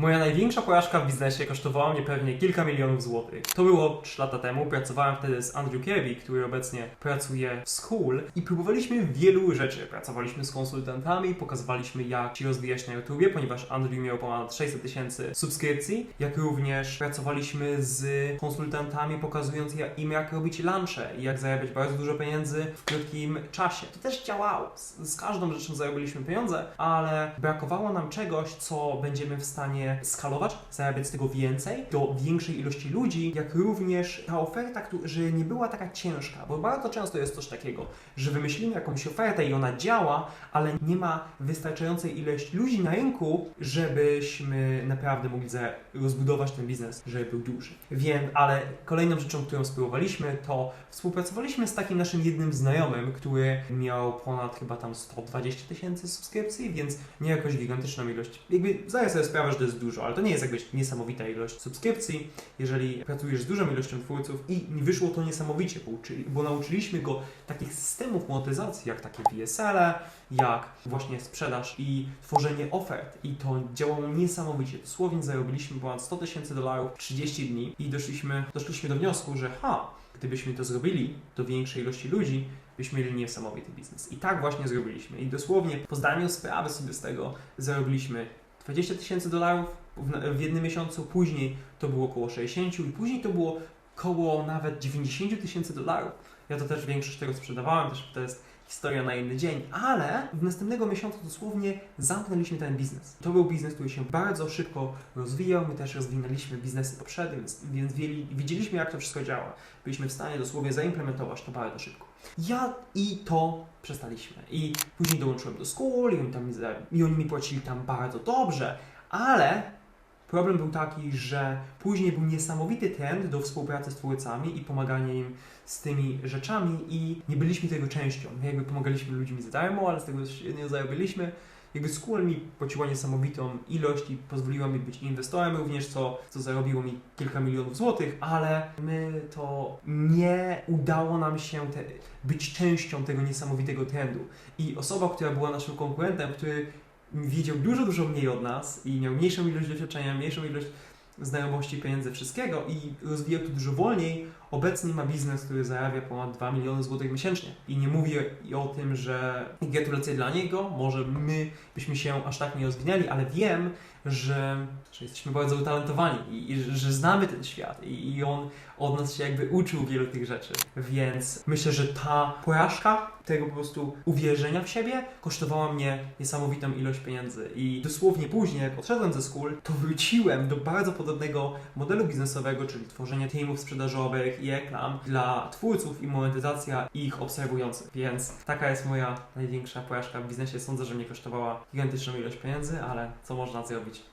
Moja największa porażka w biznesie kosztowała mnie pewnie kilka milionów złotych. To było 3 lata temu. Pracowałem wtedy z Andrew Kirby, który obecnie pracuje w School i próbowaliśmy wielu rzeczy. Pracowaliśmy z konsultantami, pokazywaliśmy jak się rozwijać na YouTubie, ponieważ Andrew miał ponad 600 tysięcy subskrypcji, jak również pracowaliśmy z konsultantami, pokazując im jak robić lunche i jak zarabiać bardzo dużo pieniędzy w krótkim czasie. To też działało. Z, z każdą rzeczą zarobiliśmy pieniądze, ale brakowało nam czegoś, co będziemy w stanie skalować, zarabiać z tego więcej, do większej ilości ludzi, jak również ta oferta, że nie była taka ciężka, bo bardzo często jest coś takiego, że wymyślimy jakąś ofertę i ona działa, ale nie ma wystarczającej ilości ludzi na rynku, żebyśmy naprawdę mogli rozbudować ten biznes, żeby był duży. Wiem, ale kolejną rzeczą, którą spróbowaliśmy, to współpracowaliśmy z takim naszym jednym znajomym, który miał ponad chyba tam 120 tysięcy subskrypcji, więc nie jakoś gigantyczną ilość. Jakby zdaję sobie sprawę, że to jest dużo, ale to nie jest jakbyś niesamowita ilość subskrypcji, jeżeli pracujesz z dużą ilością twórców i wyszło to niesamowicie, bo, uczyli, bo nauczyliśmy go takich systemów monetyzacji, jak takie VSL, jak właśnie sprzedaż i tworzenie ofert i to działało niesamowicie. Dosłownie zarobiliśmy ponad 100 tysięcy dolarów w 30 dni i doszliśmy, doszliśmy do wniosku, że ha, gdybyśmy to zrobili do większej ilości ludzi, byśmy mieli niesamowity biznes. I tak właśnie zrobiliśmy. I dosłownie po zdaniu sprawy sobie z tego zarobiliśmy 20 tysięcy dolarów w, jednym miesiącu, później to było około 60 i później to było koło nawet 90 tysięcy dolarów. Ja to też większość tego sprzedawałem, też to jest historia na inny dzień, ale w następnego miesiącu dosłownie zamknęliśmy ten biznes. To był biznes, który się bardzo szybko rozwijał, my też rozwinęliśmy biznesy poprzednie, więc, więc widzieliśmy jak to wszystko działa. Byliśmy w stanie dosłownie zaimplementować to bardzo szybko. Ja i to przestaliśmy. I później dołączyłem do school i oni, tam, i oni mi płacili tam bardzo dobrze, ale problem był taki, że później był niesamowity trend do współpracy z twórcami i pomagania im z tymi rzeczami i nie byliśmy tego częścią. My jakby pomagaliśmy ludźmi za darmo, ale z tego nie zarobiliśmy. Jakby School mi płaciła niesamowitą ilość i pozwoliła mi być inwestorem również, co, co zarobiło mi kilka milionów złotych, ale my to nie udało nam się te, być częścią tego niesamowitego trendu. I osoba, która była naszym konkurentem, który wiedział dużo, dużo mniej od nas i miał mniejszą ilość doświadczenia, mniejszą ilość znajomości, pieniędzy, wszystkiego i rozwijał to dużo wolniej, obecnie ma biznes, który zarabia ponad 2 miliony złotych miesięcznie. I nie mówię o tym, że gratulacje dla niego, może my byśmy się aż tak nie rozwinęli, ale wiem, że, że jesteśmy bardzo utalentowani i, i że znamy ten świat i, i on od nas się jakby uczył wielu tych rzeczy. Więc myślę, że ta porażka tego po prostu uwierzenia w siebie kosztowała mnie niesamowitą ilość pieniędzy. I dosłownie później, jak odszedłem ze school, to wróciłem do bardzo modelu biznesowego, czyli tworzenie teamów sprzedażowych i reklam dla twórców i monetyzacja ich obserwujących. Więc taka jest moja największa porażka w biznesie. Sądzę, że mnie kosztowała gigantyczną ilość pieniędzy, ale co można zrobić?